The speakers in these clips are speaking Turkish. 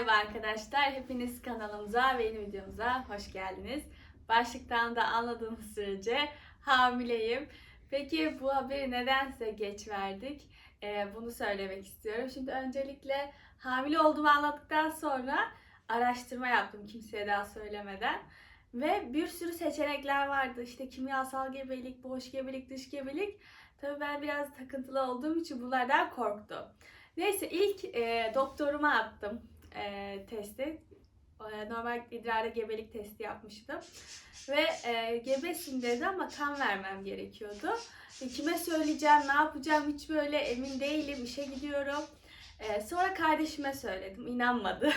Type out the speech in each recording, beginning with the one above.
Merhaba arkadaşlar, hepiniz kanalımıza ve yeni videomuza hoş geldiniz. Başlıktan da anladığınız sürece hamileyim. Peki bu haberi neden size geç verdik? Ee, bunu söylemek istiyorum. Şimdi öncelikle hamile olduğumu anlattıktan sonra araştırma yaptım kimseye daha söylemeden. Ve bir sürü seçenekler vardı. İşte kimyasal gebelik, boş gebelik, dış gebelik. Tabii ben biraz takıntılı olduğum için bunlardan korktum. Neyse ilk e, doktoruma attım e, testi. E, normal idrarda gebelik testi yapmıştım. Ve e, gebesin dedi ama kan vermem gerekiyordu. E, kime söyleyeceğim, ne yapacağım hiç böyle emin değilim. İşe gidiyorum. E, sonra kardeşime söyledim. inanmadı.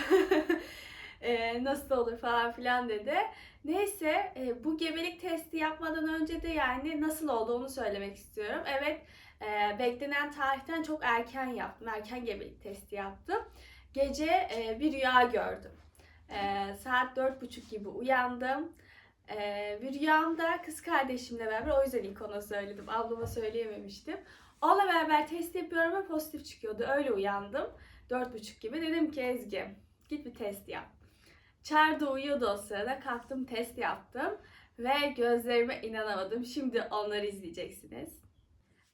e, nasıl olur falan filan dedi. Neyse e, bu gebelik testi yapmadan önce de yani nasıl olduğunu söylemek istiyorum. Evet e, beklenen tarihten çok erken yaptım. Erken gebelik testi yaptım. Gece e, bir rüya gördüm. E, saat dört buçuk gibi uyandım. E, bir rüyamda kız kardeşimle beraber o yüzden ilk ona söyledim. Ablama söyleyememiştim. Onunla beraber test yapıyorum ve pozitif çıkıyordu. Öyle uyandım. Dört buçuk gibi. Dedim ki Ezgi git bir test yap. Çağrı'da uyuyordu o sırada. Kalktım test yaptım. Ve gözlerime inanamadım. Şimdi onları izleyeceksiniz.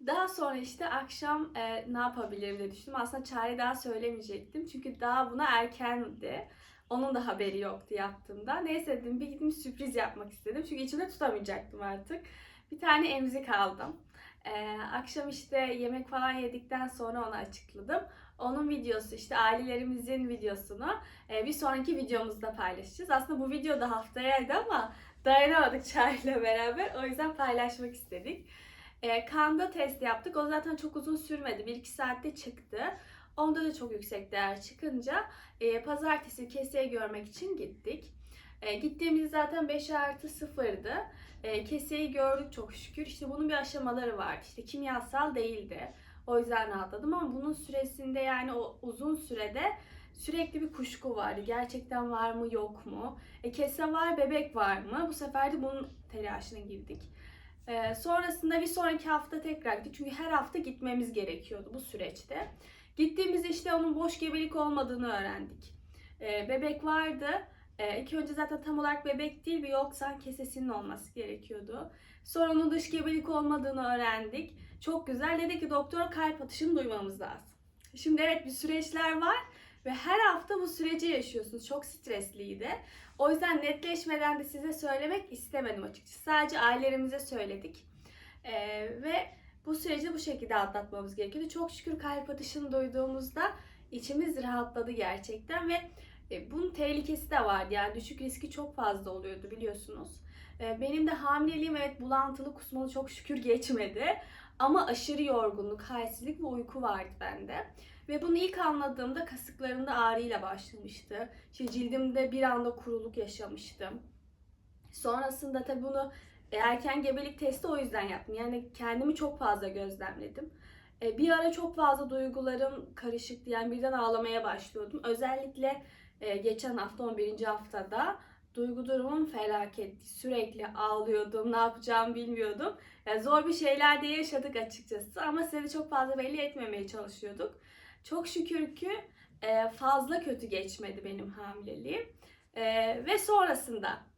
Daha sonra işte akşam e, ne yapabilirim diye düşündüm. Aslında çare daha söylemeyecektim. Çünkü daha buna erkendi. Onun da haberi yoktu yaptığımda. Neyse dedim bir gidip sürpriz yapmak istedim. Çünkü içimde tutamayacaktım artık. Bir tane emzik aldım. E, akşam işte yemek falan yedikten sonra onu açıkladım. Onun videosu işte ailelerimizin videosunu e, bir sonraki videomuzda paylaşacağız. Aslında bu video da haftayaydı ama dayanamadık Çağrı'yla beraber. O yüzden paylaşmak istedik. E, kanda test yaptık. O zaten çok uzun sürmedi. 1-2 saatte çıktı. Onda da çok yüksek değer çıkınca e, pazartesi keseye görmek için gittik. E, gittiğimiz zaten 5 artı 0'dı. E, keseyi gördük çok şükür. İşte bunun bir aşamaları vardı. İşte kimyasal değildi. O yüzden rahatladım ama bunun süresinde yani o uzun sürede sürekli bir kuşku vardı. Gerçekten var mı yok mu? E, kese var bebek var mı? Bu sefer de bunun telaşına girdik. Ee, sonrasında bir sonraki hafta tekrar gittik. Çünkü her hafta gitmemiz gerekiyordu bu süreçte. Gittiğimizde işte onun boş gebelik olmadığını öğrendik. Ee, bebek vardı. Ee, ilk önce zaten tam olarak bebek değil bir yoksan kesesinin olması gerekiyordu. Sonra onun dış gebelik olmadığını öğrendik. Çok güzel. Dedi ki doktor kalp atışını duymamız lazım. Şimdi evet bir süreçler var ve her hafta bu süreci yaşıyorsunuz. Çok stresliydi. O yüzden netleşmeden de size söylemek istemedim açıkçası. Sadece ailelerimize söyledik. Ee, ve bu süreci bu şekilde atlatmamız gerekiyordu. Çok şükür kalp atışını duyduğumuzda içimiz rahatladı gerçekten ve e, bunun tehlikesi de vardı. Yani düşük riski çok fazla oluyordu biliyorsunuz. E, benim de hamileliğim evet bulantılı kusmalı çok şükür geçmedi. Ama aşırı yorgunluk, halsizlik ve uyku vardı bende. Ve bunu ilk anladığımda kasıklarımda ağrıyla başlamıştı. İşte cildimde bir anda kuruluk yaşamıştım. Sonrasında tabii bunu erken gebelik testi o yüzden yaptım. Yani kendimi çok fazla gözlemledim. E, bir ara çok fazla duygularım karışıktı. Yani birden ağlamaya başlıyordum. Özellikle e, geçen hafta 11. haftada duygu durumum felaketti. Sürekli ağlıyordum. Ne yapacağımı bilmiyordum. Yani zor bir şeyler de yaşadık açıkçası. Ama size çok fazla belli etmemeye çalışıyorduk. Çok şükür ki e, fazla kötü geçmedi benim hamileliğim. E, ve sonrasında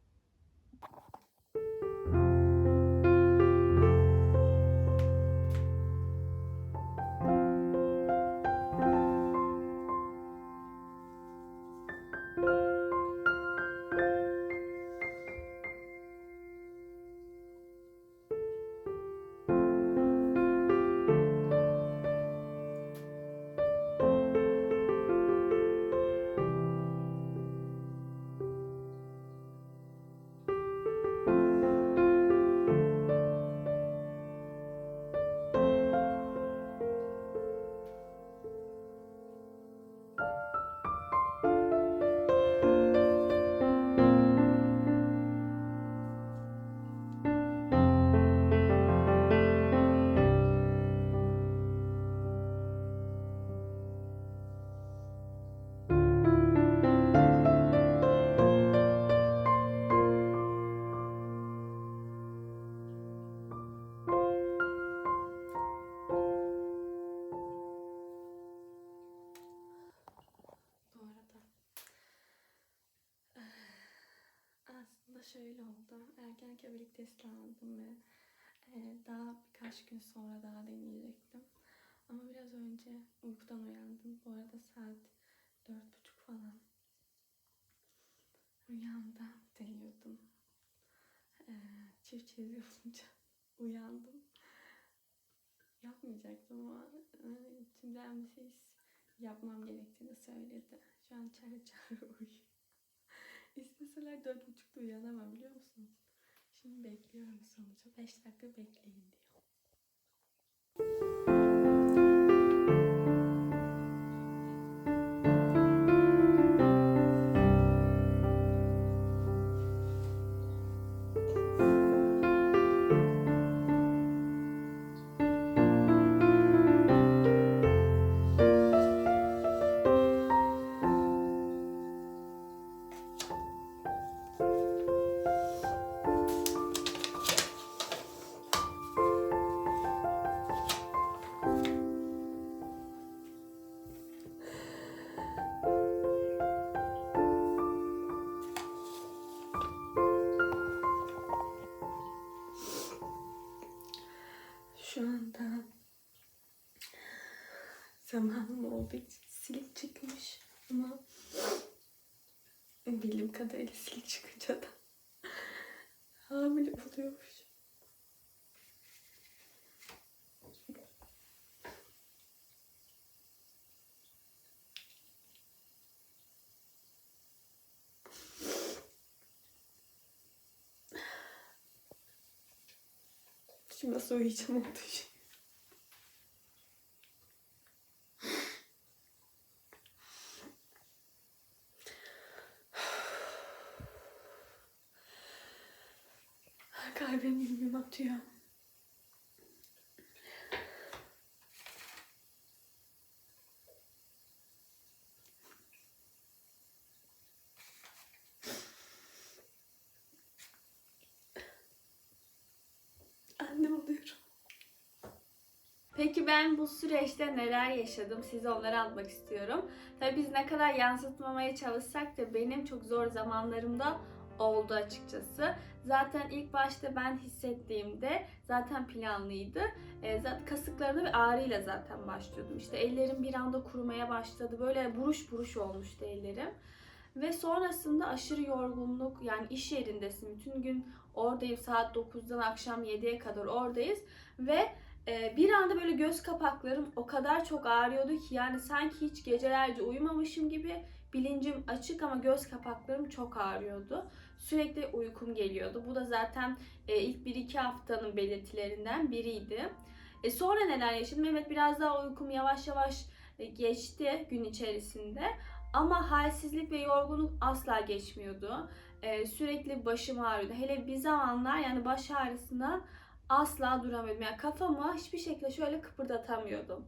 ile birlikte ıslandım ve e, daha birkaç gün sonra daha deneyecektim. Ama biraz önce uykudan uyandım. Bu arada saat dört buçuk falan. Rüyamda deniyordum. E, çift çizgi olunca uyandım. Yapmayacaktım ama içimden bir ses yapmam gerektiğini söyledi. Şu an çare çare uyuyor. İsteseler dört buçukta uyanamam biliyor musunuz? Şimdi bekliyorum sonucu. Beş dakika bekleyin diyor. Zamanım olduğu için silik çıkmış ama bildiğim kadarıyla silik çıkınca da hamile oluyormuş. Şimdi nasıl uyuyacağım onu düşün. Kalbim güm atıyor. Anne oluyorum. Peki ben bu süreçte neler yaşadım size onları anlatmak istiyorum. Tabii biz ne kadar yansıtmamaya çalışsak da benim çok zor zamanlarımda oldu açıkçası. Zaten ilk başta ben hissettiğimde zaten planlıydı. E, zaten kasıklarında bir ağrıyla zaten başlıyordum. İşte ellerim bir anda kurumaya başladı. Böyle buruş buruş olmuştu ellerim. Ve sonrasında aşırı yorgunluk yani iş yerindesin. Bütün gün oradayım saat 9'dan akşam 7'ye kadar oradayız. Ve e, bir anda böyle göz kapaklarım o kadar çok ağrıyordu ki yani sanki hiç gecelerce uyumamışım gibi bilincim açık ama göz kapaklarım çok ağrıyordu. Sürekli uykum geliyordu. Bu da zaten e, ilk 1-2 haftanın belirtilerinden biriydi. E, sonra neler yaşadım? Evet biraz daha uykum yavaş yavaş e, geçti gün içerisinde. Ama halsizlik ve yorgunluk asla geçmiyordu. E, sürekli başım ağrıyordu. Hele bir zamanlar yani baş ağrısından asla duramıyordum. Yani kafamı hiçbir şekilde şöyle kıpırdatamıyordum.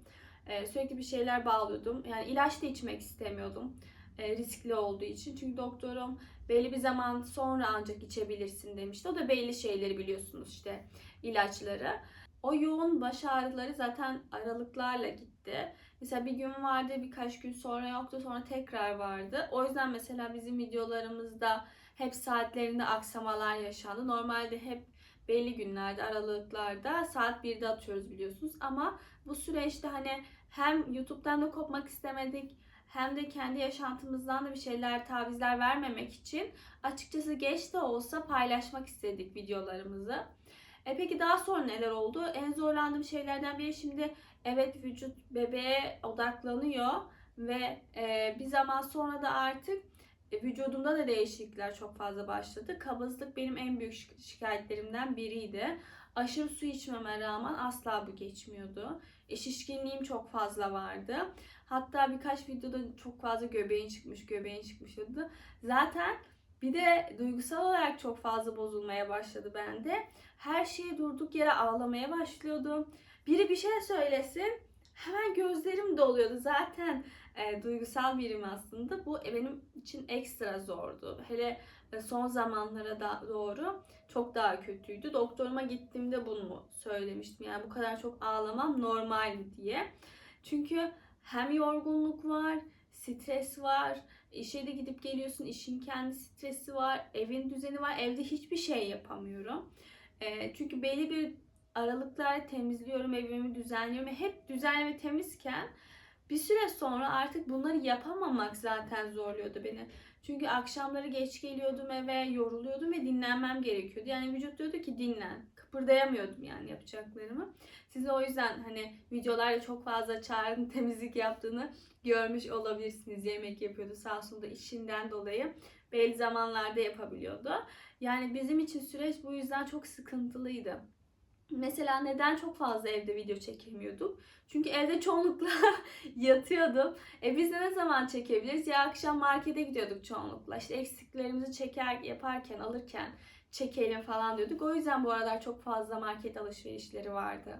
Ee, sürekli bir şeyler bağlıyordum. Yani ilaç da içmek istemiyordum. Ee, riskli olduğu için. Çünkü doktorum belli bir zaman sonra ancak içebilirsin demişti. O da belli şeyleri biliyorsunuz işte ilaçları. O yoğun baş ağrıları zaten aralıklarla gitti. Mesela bir gün vardı, birkaç gün sonra yoktu, sonra tekrar vardı. O yüzden mesela bizim videolarımızda hep saatlerinde aksamalar yaşandı. Normalde hep belli günlerde, aralıklarda saat 1'de atıyoruz biliyorsunuz. Ama bu süreçte hani hem YouTube'dan da kopmak istemedik hem de kendi yaşantımızdan da bir şeyler, tavizler vermemek için açıkçası geç de olsa paylaşmak istedik videolarımızı. E peki daha sonra neler oldu? En zorlandığım şeylerden biri şimdi evet vücut bebeğe odaklanıyor ve e, bir zaman sonra da artık e, vücudumda da değişiklikler çok fazla başladı. Kabızlık benim en büyük şik- şikayetlerimden biriydi. Aşırı su içmeme rağmen asla bu geçmiyordu. E, şişkinliğim çok fazla vardı. Hatta birkaç videoda çok fazla göbeğin çıkmış, göbeğin çıkmış dedi. Zaten bir de duygusal olarak çok fazla bozulmaya başladı bende. Her şeye durduk yere ağlamaya başlıyordum. Biri bir şey söylesin hemen gözlerim doluyordu. Zaten e, duygusal birim aslında. Bu benim için ekstra zordu. Hele e, son zamanlara da doğru çok daha kötüydü. Doktoruma gittiğimde bunu söylemiştim. Yani bu kadar çok ağlamam normal diye. Çünkü hem yorgunluk var, stres var. İşe de gidip geliyorsun, işin kendi stresi var, evin düzeni var. Evde hiçbir şey yapamıyorum. Ee, çünkü belli bir aralıklarla temizliyorum, evimi düzenliyorum. Hep düzenli ve temizken bir süre sonra artık bunları yapamamak zaten zorluyordu beni. Çünkü akşamları geç geliyordum eve, yoruluyordum ve dinlenmem gerekiyordu. Yani vücut diyordu ki dinlen. Kıpırdayamıyordum yani yapacaklarımı. Size o yüzden hani videolarda çok fazla Çağrı'nın temizlik yaptığını görmüş olabilirsiniz. Yemek yapıyordu sağ olsun da işinden dolayı belli zamanlarda yapabiliyordu. Yani bizim için süreç bu yüzden çok sıkıntılıydı. Mesela neden çok fazla evde video çekemiyorduk? Çünkü evde çoğunlukla yatıyordum. E biz ne zaman çekebiliriz? Ya akşam markete gidiyorduk çoğunlukla. İşte eksiklerimizi çeker yaparken, alırken çekelim falan diyorduk. O yüzden bu aralar çok fazla market alışverişleri vardı.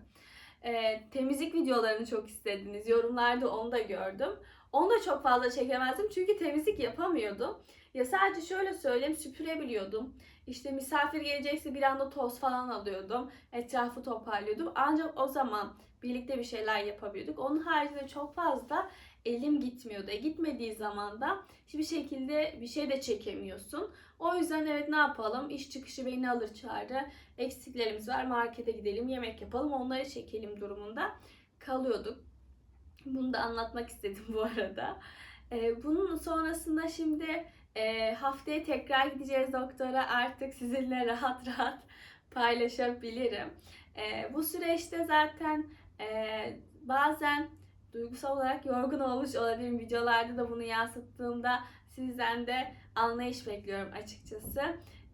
E, temizlik videolarını çok istediniz. Yorumlarda onu da gördüm. Onu da çok fazla çekemezdim çünkü temizlik yapamıyordum. Ya sadece şöyle söyleyeyim süpürebiliyordum. İşte misafir gelecekse bir anda toz falan alıyordum. Etrafı toparlıyordum. Ancak o zaman birlikte bir şeyler yapabiliyorduk. Onun haricinde çok fazla elim gitmiyordu. E gitmediği zaman da hiçbir şekilde bir şey de çekemiyorsun. O yüzden evet ne yapalım? İş çıkışı beni alır çağırır. Eksiklerimiz var markete gidelim yemek yapalım onları çekelim durumunda kalıyorduk. Bunu da anlatmak istedim bu arada. Ee, bunun sonrasında şimdi e, haftaya tekrar gideceğiz doktora. Artık sizinle rahat rahat paylaşabilirim. E, bu süreçte zaten e, bazen duygusal olarak yorgun olmuş olabilirim. Videolarda da bunu yansıttığımda sizden de anlayış bekliyorum açıkçası.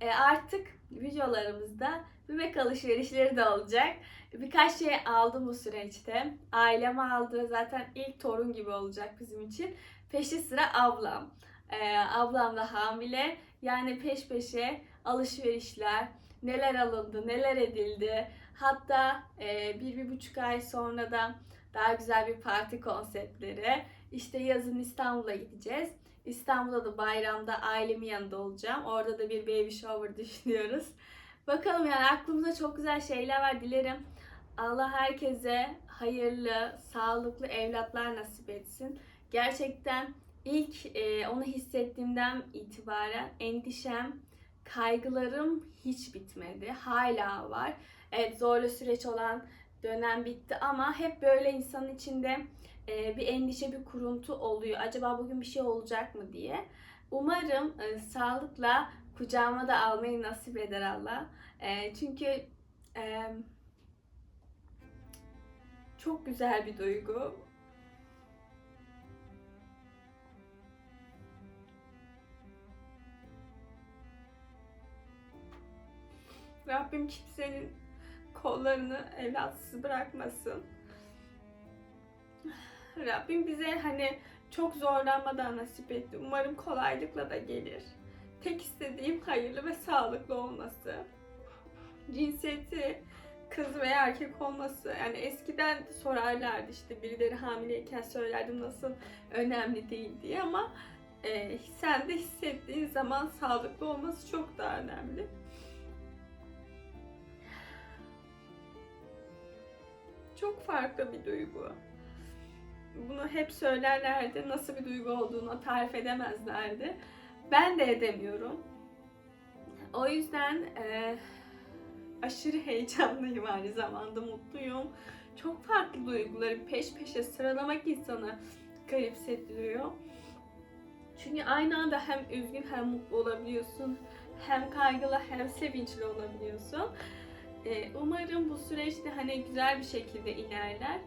E, artık videolarımızda bebek alışverişleri de olacak. Birkaç şey aldım bu süreçte. Ailem aldı. Zaten ilk torun gibi olacak bizim için. Peşi sıra ablam. Ee, ablam da hamile. Yani peş peşe alışverişler, neler alındı, neler edildi. Hatta e, bir, bir buçuk ay sonra da daha güzel bir parti konseptleri. İşte yazın İstanbul'a gideceğiz. İstanbul'da da bayramda ailemin yanında olacağım. Orada da bir baby shower düşünüyoruz. Bakalım yani aklımızda çok güzel şeyler var. Dilerim Allah herkese hayırlı, sağlıklı evlatlar nasip etsin. Gerçekten ilk e, onu hissettiğimden itibaren endişem, kaygılarım hiç bitmedi. Hala var. Evet zorlu süreç olan dönem bitti ama hep böyle insanın içinde bir endişe, bir kuruntu oluyor. Acaba bugün bir şey olacak mı diye. Umarım e, sağlıkla kucağıma da almayı nasip eder Allah. E, çünkü e, çok güzel bir duygu. Rabbim kimsenin kollarını evlatsız bırakmasın. Rabbim bize hani çok zorlanmadan nasip etti. Umarım kolaylıkla da gelir. Tek istediğim hayırlı ve sağlıklı olması. Cinsiyeti kız veya erkek olması. Yani eskiden sorarlardı işte birileri hamileyken söylerdim nasıl önemli değil diye ama e, sen de hissettiğin zaman sağlıklı olması çok daha önemli. Çok farklı bir duygu. Bunu hep söylerlerdi. Nasıl bir duygu olduğunu tarif edemezlerdi. Ben de edemiyorum. O yüzden e, aşırı heyecanlıyım aynı zamanda mutluyum. Çok farklı duyguları peş peşe sıralamak insanı garipsettiriyor. Çünkü aynı anda hem üzgün hem mutlu olabiliyorsun. Hem kaygılı hem sevinçli olabiliyorsun. Ee, umarım bu süreçte hani güzel bir şekilde ilerler.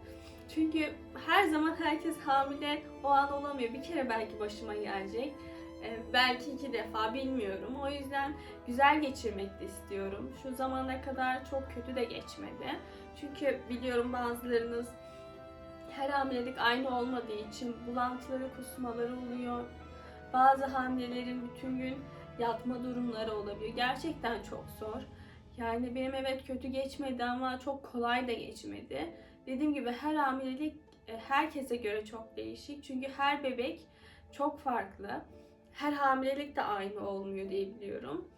Çünkü her zaman herkes hamile o an olamıyor. Bir kere belki başıma gelecek. Ee, belki iki defa bilmiyorum. O yüzden güzel geçirmek de istiyorum. Şu zamana kadar çok kötü de geçmedi. Çünkü biliyorum bazılarınız her hamilelik aynı olmadığı için bulantıları, kusmaları oluyor. Bazı hamilelerin bütün gün yatma durumları olabiliyor. Gerçekten çok zor. Yani benim evet kötü geçmedi ama çok kolay da geçmedi. Dediğim gibi her hamilelik e, herkese göre çok değişik. Çünkü her bebek çok farklı. Her hamilelik de aynı olmuyor diye biliyorum.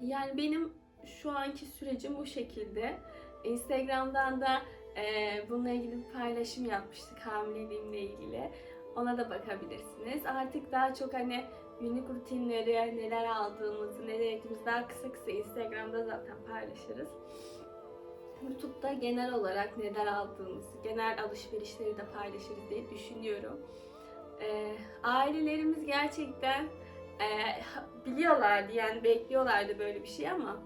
Yani benim şu anki sürecim bu şekilde. Instagram'dan da e, bununla ilgili bir paylaşım yapmıştık hamileliğimle ilgili. Ona da bakabilirsiniz. Artık daha çok hani günlük rutinleri, neler aldığımızı, nereye gittiğimizi daha kısa kısa Instagram'da zaten paylaşırız. YouTube'da genel olarak neler aldığımızı, genel alışverişleri de paylaşırız diye düşünüyorum. Ee, ailelerimiz gerçekten e, biliyorlardı yani bekliyorlardı böyle bir şey ama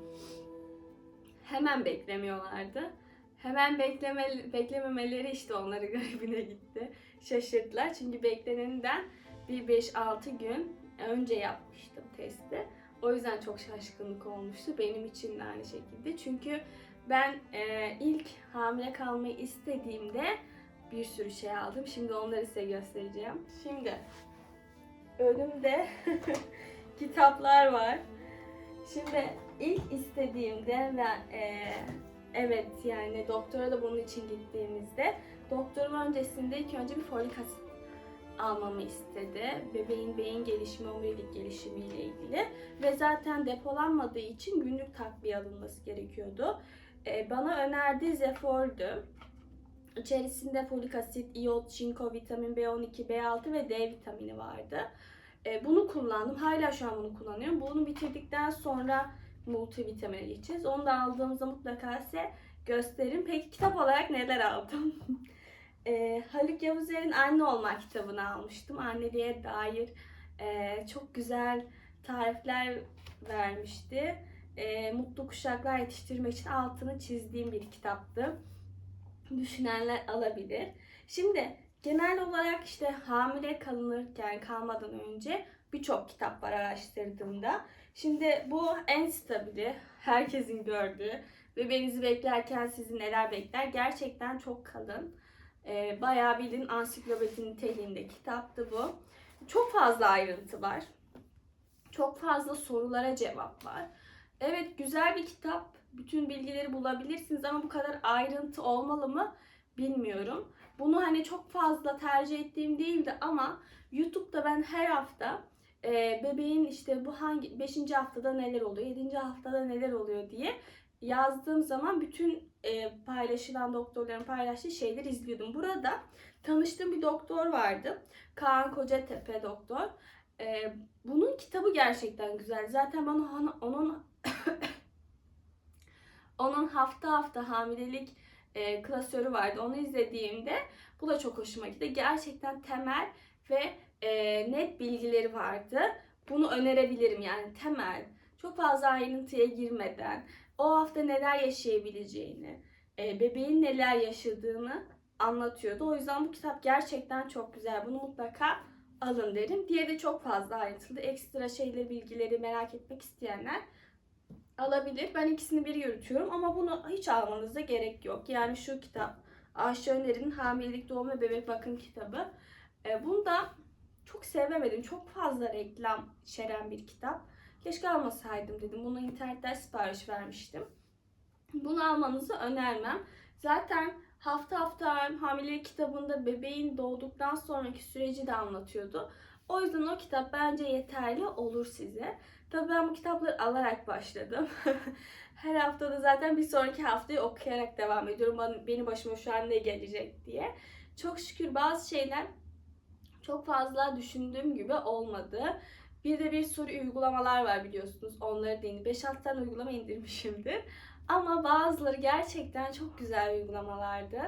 hemen beklemiyorlardı. Hemen bekleme, beklememeleri işte onları garibine gitti. Şaşırdılar çünkü beklenenden bir 5-6 gün önce yapmıştım testi. O yüzden çok şaşkınlık olmuştu. Benim için de aynı şekilde. Çünkü ben e, ilk hamile kalmayı istediğimde bir sürü şey aldım. Şimdi onları size göstereceğim. Şimdi önümde kitaplar var. Şimdi ilk istediğimde ve e, evet yani doktora da bunun için gittiğimizde doktorum öncesinde ilk önce bir folik asit almamı istedi. Bebeğin beyin gelişimi, omurilik gelişimi ile ilgili. Ve zaten depolanmadığı için günlük takviye alınması gerekiyordu. E, bana önerdiği Zefol'dü. İçerisinde folik asit, iyot, çinko, vitamin B12, B6 ve D vitamini vardı. E, bunu kullandım. Hala şu an bunu kullanıyorum. Bunu bitirdikten sonra multivitamine geçeceğiz. Onu da aldığımızda mutlaka size gösteririm. Peki kitap olarak neler aldım? e, Haluk Yavuzer'in Anne Olma kitabını almıştım. Anneliğe dair e, çok güzel tarifler vermişti. E, mutlu kuşaklar yetiştirmek için altını çizdiğim bir kitaptı. Düşünenler alabilir. Şimdi genel olarak işte hamile kalınırken kalmadan önce birçok kitap var araştırdığımda. Şimdi bu en stabili, herkesin gördüğü bebeğinizi beklerken sizi neler bekler gerçekten çok kalın. Ee, bayağı bildiğin ansiklopedi niteliğinde kitaptı bu. Çok fazla ayrıntı var. Çok fazla sorulara cevap var. Evet güzel bir kitap. Bütün bilgileri bulabilirsiniz ama bu kadar ayrıntı olmalı mı bilmiyorum. Bunu hani çok fazla tercih ettiğim değildi ama YouTube'da ben her hafta e, bebeğin işte bu hangi 5. haftada neler oluyor, 7. haftada neler oluyor diye yazdığım zaman bütün e, paylaşılan doktorların paylaştığı şeyleri izliyordum. Burada tanıştığım bir doktor vardı. Kaan Kocatepe doktor. E, bunun kitabı gerçekten güzel. Zaten bana onun- onun hafta hafta hamilelik e, klasörü vardı. Onu izlediğimde bu da çok hoşuma gitti. Gerçekten temel ve e, net bilgileri vardı. Bunu önerebilirim yani temel. Çok fazla ayrıntıya girmeden o hafta neler yaşayabileceğini, e, bebeğin neler yaşadığını anlatıyordu. O yüzden bu kitap gerçekten çok güzel. Bunu mutlaka alın derim. Diye de çok fazla ayrıntılı. Ekstra şeyleri, bilgileri merak etmek isteyenler alabilir. Ben ikisini bir yürütüyorum ama bunu hiç almanıza gerek yok. Yani şu kitap Ayşe Öner'in Hamilelik Doğum ve Bebek Bakım kitabı. E, bunu da çok sevemedim. Çok fazla reklam içeren bir kitap. Keşke almasaydım dedim. Bunu internetten sipariş vermiştim. Bunu almanızı önermem. Zaten hafta hafta hamilelik kitabında bebeğin doğduktan sonraki süreci de anlatıyordu. O yüzden o kitap bence yeterli olur size. Tabii ben bu kitapları alarak başladım. Her haftada zaten bir sonraki haftayı okuyarak devam ediyorum. Benim başıma şu an ne gelecek diye. Çok şükür bazı şeyler çok fazla düşündüğüm gibi olmadı. Bir de bir sürü uygulamalar var biliyorsunuz. Onları deneyim. 5-6 tane uygulama indirmişimdir. Ama bazıları gerçekten çok güzel uygulamalardı.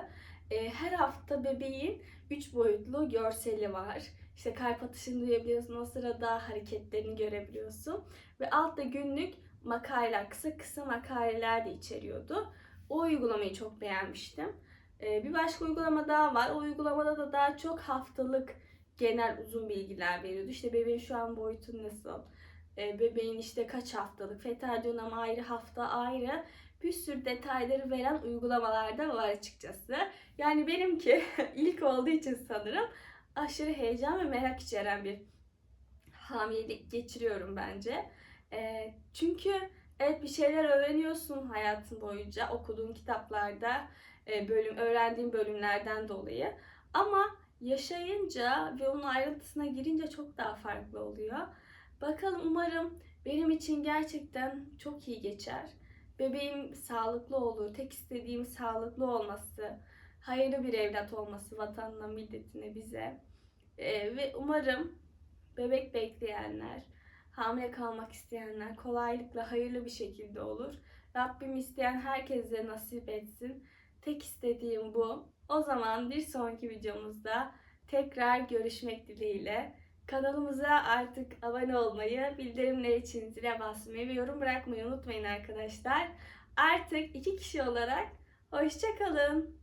Ee, her hafta bebeğin 3 boyutlu görseli var. İşte kalp atışını duyabiliyorsun. O sırada hareketlerini görebiliyorsun. Ve altta günlük makaleler, kısa kısa makaleler de içeriyordu. O uygulamayı çok beğenmiştim. Ee, bir başka uygulama daha var. O uygulamada da daha çok haftalık genel uzun bilgiler veriyordu. İşte bebeğin şu an boyutu nasıl? Ee, bebeğin işte kaç haftalık? Fetal dönem ayrı, hafta ayrı. Bir sürü detayları veren uygulamalar da var açıkçası. Yani benimki ilk olduğu için sanırım aşırı heyecan ve merak içeren bir hamilelik geçiriyorum bence. Ee, çünkü evet bir şeyler öğreniyorsun hayatın boyunca okuduğun kitaplarda, e, bölüm öğrendiğin bölümlerden dolayı. Ama yaşayınca ve onun ayrıntısına girince çok daha farklı oluyor. Bakalım umarım benim için gerçekten çok iyi geçer. Bebeğim sağlıklı olur. Tek istediğim sağlıklı olması, hayırlı bir evlat olması vatanına, milletine, bize. Ee, ve umarım bebek bekleyenler, hamile kalmak isteyenler kolaylıkla hayırlı bir şekilde olur. Rabbim isteyen herkese nasip etsin. Tek istediğim bu. O zaman bir sonraki videomuzda tekrar görüşmek dileğiyle. Kanalımıza artık abone olmayı, bildirimler için zile basmayı ve yorum bırakmayı unutmayın arkadaşlar. Artık iki kişi olarak hoşça kalın.